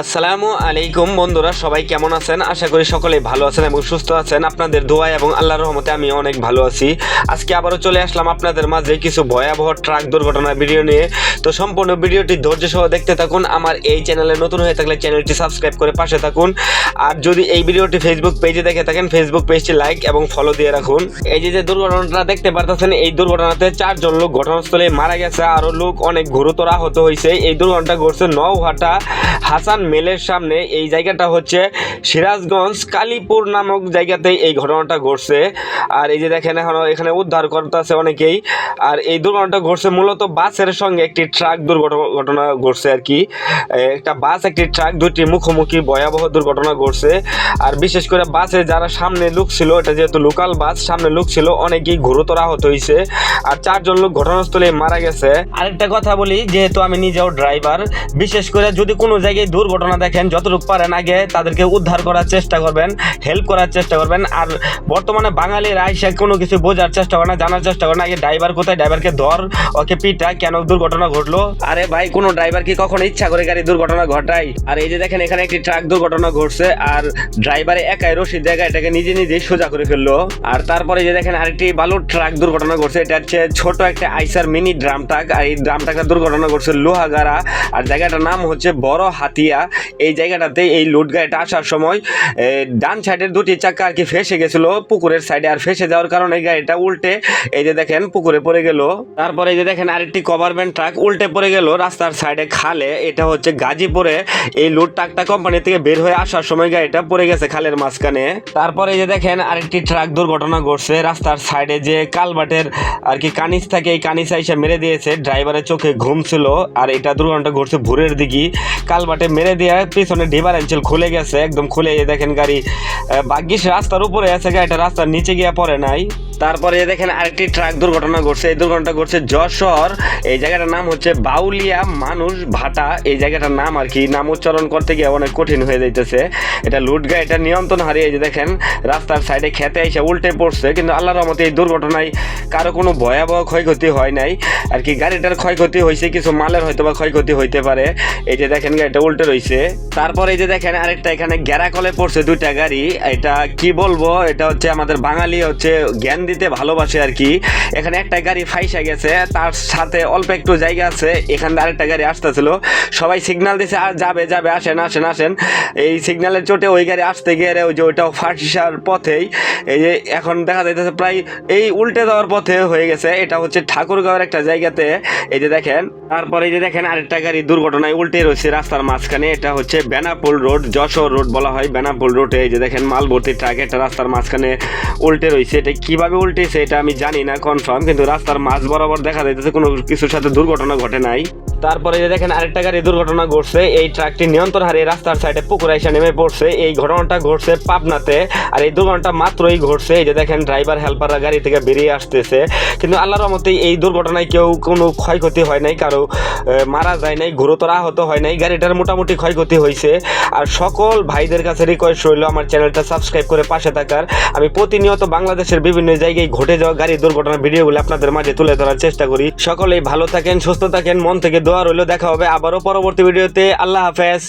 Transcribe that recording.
আসসালামু আলাইকুম বন্ধুরা, সবাই কেমন আছেন? আশা করি সকলেই ভালো আছেন এবং সুস্থ আছেন। আপনাদের দোয়া এবং আল্লাহর রহমতে আমি অনেক ভালো আছি। আজকে আবারও চলে আসলাম আপনাদের মাঝে কিছু ভয়াবহ ট্রাক দুর্ঘটনার ভিডিও নিয়ে। তো সম্পূর্ণ ভিডিওটি ধৈর্য সহ দেখতে থাকুন। আমার এই চ্যানেলে নতুন হয়ে থাকলে চ্যানেলটি সাবস্ক্রাইব করে পাশে থাকুন। আর যদি এই ভিডিওটি ফেসবুক পেজে দেখে থাকেন ফেসবুক পেজটি লাইক এবং ফলো দিয়ে রাখুন। এই যে যে দুর্ঘটনাটা দেখতে পারতেছেন, এই দুর্ঘটনাতে চারজন লোক ঘটনাস্থলে মারা গেছে। আরও লোক অনেক গুরুতর আহত হয়েছে। এই দুর্ঘটনাটা ঘটছে নওহাটা হাসান মেলের সামনে এই জায়গাটা হচ্ছে সিরাজগঞ্জ কালীপুর নামক জায়গাতে এই ঘটনাটা ঘটছে। আর এই যে দেখেন এখন এখানে উদ্ধার করতেছে অনেকেই। আর এই দুর্ঘটনাটা ঘটছে মূলত বাসের সঙ্গে একটি ট্রাক দুর্ঘটনা ঘটনা ঘটছে আর কি। একটা বাস, একটি ট্রাক, দুটি মুখোমুখি ভয়াবহ দুর্ঘটনা ঘটছে। আর বিশেষ করে বাসে যারা সামনে লোক ছিল, এটা যেহেতু লোকাল বাস, সামনে লোক ছিল, অনেকেই গুরুতর আহত হয়েছে। আর চারজন লোক ঘটনাস্থলে মারা গেছে। আরেকটা কথা বলি, যেহেতু আমি নিজেও ড্রাইভার বিশেষ করে যদি কোনো জায়গায় দুর্ঘটনা দেখেন, যতটুকু পারেন আগে তাদেরকে উদ্ধার করার চেষ্টা করবেন হেল্প করার চেষ্টা করবেন, আর বর্তমানে বাঙালির আইসা কোনো কিছু বোঝার চেষ্টা করে না, জানার চেষ্টা করে না, আগে ড্রাইভার কোথায় ড্রাইভারকে ধর, ওকে পিটা কেন দুর্ঘটনা ঘটলো? আরে ভাই, কোনো ড্রাইভার কি কখনো ইচ্ছা করে গাড়ি দুর্ঘটনা ঘটায়? আর এই যে দেখেন, এখানে একটি ট্রাক দুর্ঘটনা ঘটছে, আর ড্রাইভারে একাই রশিদ জায়গা এটাকে নিজে নিজেই সোজা করে ফেলল। আর তারপরে যে দেখেন, আরেকটি বালুর ট্রাক দুর্ঘটনা ঘটছে, এটা হচ্ছে ছোট একটা আইসার মিনি ড্রাম ট্রাক আর এই ড্রাম ট্রাকের দুর্ঘটনা ঘটছে লোহাগাড়া, আর জায়গাটার নাম হচ্ছে বড় হাতিয়া। এই জায়গাটাতে এই লোড গাড়িটা আসার সময় ডান সাইডের দুটি চাকা আর কি ফেসে গেছিল, পুকুরের সাইডে আর ফেসে যাওয়ার কারণে গাড়িটা উল্টে, এই যে দেখেন পুকুরে পড়ে গেল। তারপরে এই যে দেখেন আরেকটি কভারম্যান ট্রাক উল্টে পড়ে গেল রাস্তার সাইডে খালে, এটা হচ্ছে গাজীপুরে। এই লোড ট্রাকটা কোম্পানি থেকে বের হয়ে আসার সময় গাড়িটা পড়ে গেছে খালের মাঝখানে। তারপরে এই যে দেখেন আরেকটি ট্রাক দুর্ঘটনা ঘটছে, রাস্তার সাইডে যে কালবাটের আর কি কানিস থাকে, এই কানিস এসে মেরে দিয়েছে, ড্রাইভারের চোখে ঘুম ছিল, আর এটা দুর্ঘটনা ঘটছে ভোরের দিকে। কালবাটে মেরে দিয়ে পিছনে অ্যাঞ্চেল খুলে গেছে, একদম খুলে দেখেন গাড়ি। ভাগ্যিস রাস্তার উপরে আছে গাড়িটা রাস্তার নিচে গিয়ে পড়ে নাই। তারপরে দেখেন আরেকটি ট্রাক দুর্ঘটনা ঘটছে, এই দুর্ঘটনাটা ঘটছে যশোর। এই জায়গাটার নাম হচ্ছে বাউলিয়া মানুষ ভাটা। এই জায়গাটার নাম আর কি, নাম উচ্চারণ করতে গিয়ে অনেক কঠিন হয়ে যাইতেছে। এটা লুট এটা নিয়ন্ত্রণ হারিয়ে যে দেখেন, রাস্তার সাইডে খেতে এসে উল্টে পড়ছে। কিন্তু আল্লাহর রহমতে এই দুর্ঘটনায় কারও কোনো ভয়াবহ ক্ষয়ক্ষতি হয় নাই। আর কি গাড়িটার ক্ষয়ক্ষতি হয়েছে, কিছু মালের হয়তো বা ক্ষয়ক্ষতি হইতে পারে। এই যে দেখেন গাড়িটা উল্টে রয়েছে তারপরে এই যে দেখেন আরেকটা এখানে গ্যারাকলে পড়ছে দুইটা গাড়ি। এটা কি বলব? এটা হচ্ছে আমাদের বাঙালি হচ্ছে জ্ঞান দিতে ভালোবাসে আর কি। এখানে একটা গাড়ি ফাইসা গেছে, তার সাথে অল্প একটু জায়গা আছে, এখানে আরেকটা গাড়ি আসতেছিল। সবাই সিগন্যাল দিছে, আর যাবে যাবে, আসেন আসেন আসেন। এই সিগন্যালের চোটে ওই গাড়ি আসতে গিয়ে ওই যে ওইটাও ফাঁসিসার পথেই, এই যে এখন দেখা যাইতেছে প্রায় এই উল্টে যাওয়ার পথে হয়ে গেছে। এটা হচ্ছে ঠাকুরগাঁওয়ের একটা জায়গাতে, এই যে দেখেন, তারপরে এই যে দেখেন আরেকটা গাড়ি দুর্ঘটনায় উল্টে রয়েছে রাস্তার মাঝখানে। এটা হচ্ছে বেনাপুল রোড, যশোর রোড বলা হয়, বেনাপুল রোডে। এই যে দেখেন মাল ভর্তি ট্রাক একটা রাস্তার মাঝখানে উল্টে রয়েছে। এটা কীভাবে উল্টেছে এটা আমি জানি না কনফার্ম কিন্তু রাস্তার মাঝ বরাবর দেখা যাইতেছে কোনো কিছুর সাথে দুর্ঘটনা ঘটে নাই। তারপরে যে দেখেন আরেকটা গাড়ি দুর্ঘটনা ঘটছে, এই ট্রাকটি নিয়ন্ত্রণ হারিয়ে রাস্তার সাইডে পুকুর এসে নেমে পড়ছে। এই ঘটনাটা ঘটছে পাবনাতে, আর এই দুর্ঘটনাটা মাত্রই ঘটছে। এই যে দেখেন ড্রাইভার হেল্পাররা গাড়ি থেকে বেরিয়ে আসতেছে। কিন্তু আল্লাহর রহমতে এই দুর্ঘটনায় কেউ কোনো ক্ষয়ক্ষতি হয় নাই, কারও মারা যায় নাই, গুরুতর আহত হয় নাই, গাড়িটার মোটামুটি ক্ষয়ক্ষতি হয়েছে। আর সকল ভাইদের কাছে রিকোয়েস্ট রইল আমার চ্যানেলটা সাবস্ক্রাইব করে পাশে থাকার। আমি প্রতিনিয়ত বাংলাদেশের বিভিন্ন জায়গায় ঘটে যাওয়া গাড়ি দুর্ঘটনার ভিডিওগুলো আপনাদের মাঝে তুলে ধরার চেষ্টা করি। সকলেই ভালো থাকেন, সুস্থ থাকেন, মন থেকে দোয়া রইল দেখা হবে আবারও পরবর্তী ভিডিওতে। আল্লাহ হাফেজ।